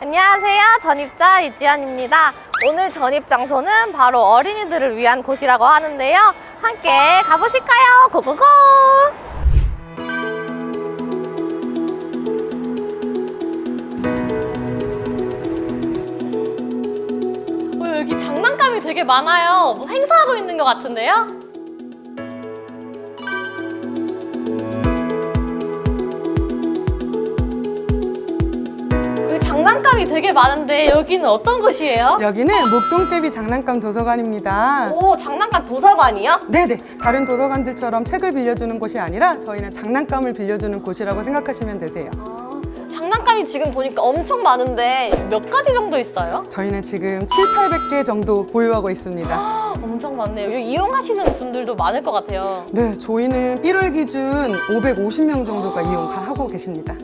안녕하세요. 전입자 이지연입니다. 오늘 전입 장소는 바로 어린이들을 위한 곳이라고 하는데요. 함께 가보실까요? 고고고! 어, 여기 장난감이 되게 많아요. 뭐 행사하고 있는 것 같은데요? 장난감이 되게 많은데 여기는 어떤 곳이에요? 여기는 목동대비 장난감 도서관입니다. 오, 장난감 도서관이요? 네네. 다른 도서관들처럼 책을 빌려주는 곳이 아니라 저희는 장난감을 빌려주는 곳이라고 생각하시면 되세요. 아, 장난감이 지금 보니까 엄청 많은데 몇 가지 정도 있어요? 저희는 지금 7, 800개 정도 보유하고 있습니다. 아, 엄청 많네요. 이용하시는 분들도 많을 것 같아요. 네, 저희는 1월 기준 550명 정도가 이용하고 계십니다.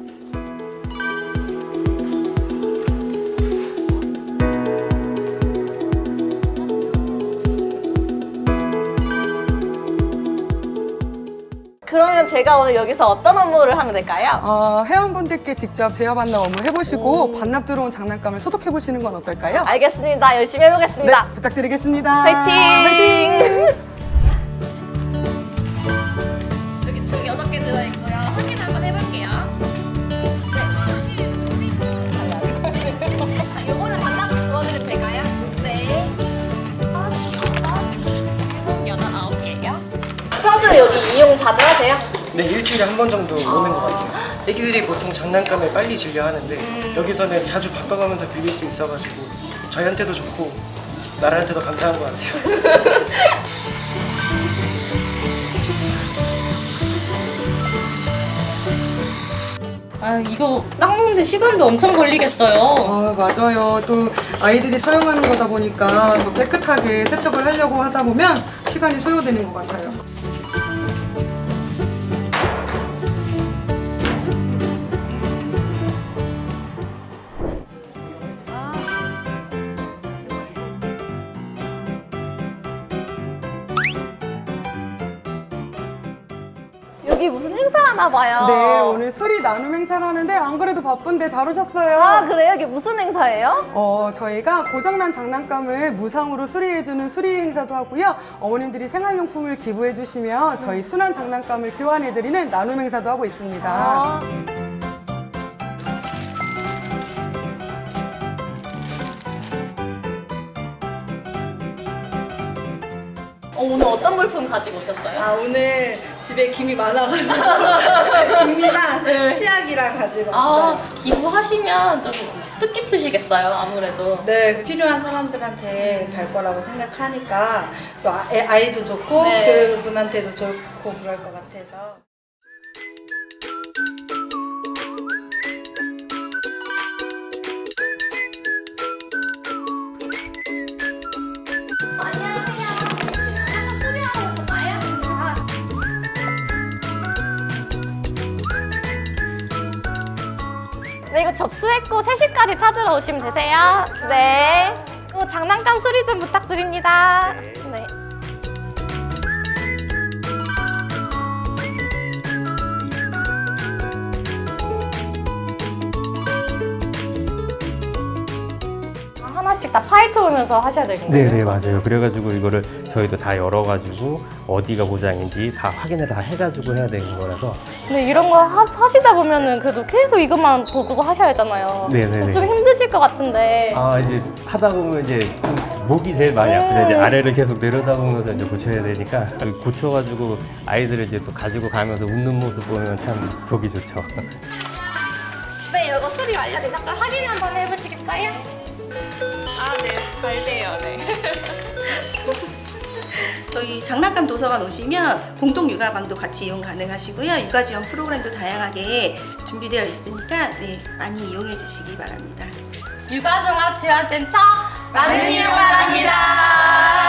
그러면 제가 오늘 여기서 어떤 업무를 하면 될까요? 어, 회원분들께 직접 대여 반납 업무 해보시고 반납 들어온 장난감을 소독해보시는 건 어떨까요? 알겠습니다. 열심히 해보겠습니다. 네, 부탁드리겠습니다. 화이팅! 화이팅! 이용 자주 하세요? 네, 일주일에 한 번 정도 오는 것 같아요. 애기들이 보통 장난감을 빨리 질려 하는데 여기서는 자주 바꿔가면서 빌릴 수 있어가지고 저희한테도 좋고 나라한테도 감사한 것 같아요. 아, 이거 닦는데 시간도 엄청 걸리겠어요. 아, 맞아요. 또 아이들이 사용하는 거다 보니까 또 깨끗하게 세척을 하려고 하다 보면 시간이 소요되는 것 같아요. 무슨 행사 하나 봐요. 네, 오늘 수리 나눔 행사를 하는데 안 그래도 바쁜데 잘 오셨어요. 아, 그래요? 이게 무슨 행사예요? 어, 저희가 고장난 장난감을 무상으로 수리해주는 수리 행사도 하고요. 어머님들이 생활용품을 기부해주시면 저희 순한 장난감을 교환해드리는 나눔 행사도 하고 있습니다. 아. 어, 오늘 어떤 물품 가지고 오셨어요? 아 오늘 집에 김이 많아가지고 김이랑 치약이랑 가지고 아, 왔어요. 기부하시면 좀 뜻깊으시겠어요, 아무래도. 네 필요한 사람들한테 갈 거라고 생각하니까 또 아- 애- 아이도 좋고 네. 그분한테도 좋고 그럴 것 같아서. 네, 이거 접수했고 3시까지 찾으러 오시면 되세요. 네. 또 장난감 수리 좀 부탁드립니다. 네. 하나씩 다 파헤쳐 보면서 하셔야 되겠네요. 네네 맞아요. 그래가지고 이거를 저희도 다 열어가지고 어디가 고장인지 다 확인을 다 해가지고 해야 되는 거라서 근데 이런 거 하, 하시다 보면은 그래도 계속 이것만 보고 하셔야 하잖아요. 네네네. 좀 힘드실 것 같은데. 아 이제 하다 보면 이제 좀 목이 제일 많이 아프죠. 이제 아래를 계속 내려다보면서 이제 고쳐야 되니까 고쳐가지고 아이들을 이제 또 가지고 가면서 웃는 모습 보면 참 보기 좋죠. 네, 이거 수리 완료되셨고 확인 한번 해보시겠어요? 아, 네. 잘 돼요. 네. 저희 장난감 도서관 오시면 공동 육아방도 같이 이용 가능하시고요. 육아 지원 프로그램도 다양하게 준비되어 있으니까 네, 많이 이용해 주시기 바랍니다. 육아종합지원센터 많은 이용 바랍니다.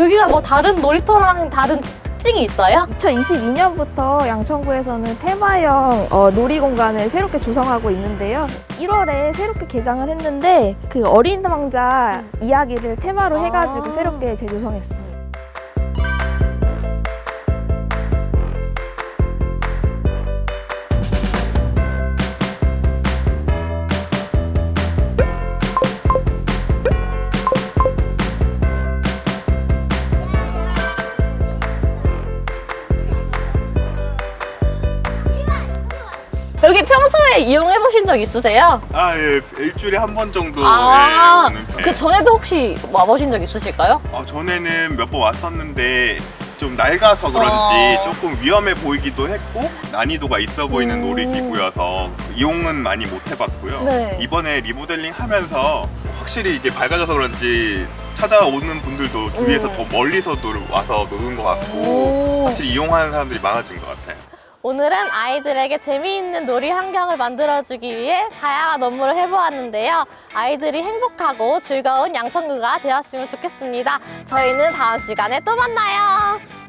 여기가 뭐 다른 놀이터랑 다른 특징이 있어요? 2022년부터 양천구에서는 테마형 어, 놀이공간을 새롭게 조성하고 있는데요. 1월에 새롭게 개장을 했는데 그 어린 왕자 이야기를 테마로 해가지고 아. 새롭게 재조성했습니다. 평소에 이용해 보신 적 있으세요? 아, 예. 일주일에 한 번 정도 아, 예, 오는 편. 그 전에도 혹시 와보신 적 있으실까요? 어, 전에는 몇 번 왔었는데 좀 낡아서 그런지 어. 조금 위험해 보이기도 했고 난이도가 있어 보이는 음. 놀이기구여서 이용은 많이 못 해봤고요. 네. 이번에 리모델링 하면서 확실히 이게 밝아져서 그런지 찾아오는 분들도 주위에서 음. 더 멀리서 놀, 와서 노는 것 같고 오. 확실히 이용하는 사람들이 많아진 것 같아요. 오늘은 아이들에게 재미있는 놀이 환경을 만들어주기 위해 다양한 업무를 해보았는데요. 아이들이 행복하고 즐거운 양천구가 되었으면 좋겠습니다. 저희는 다음 시간에 또 만나요.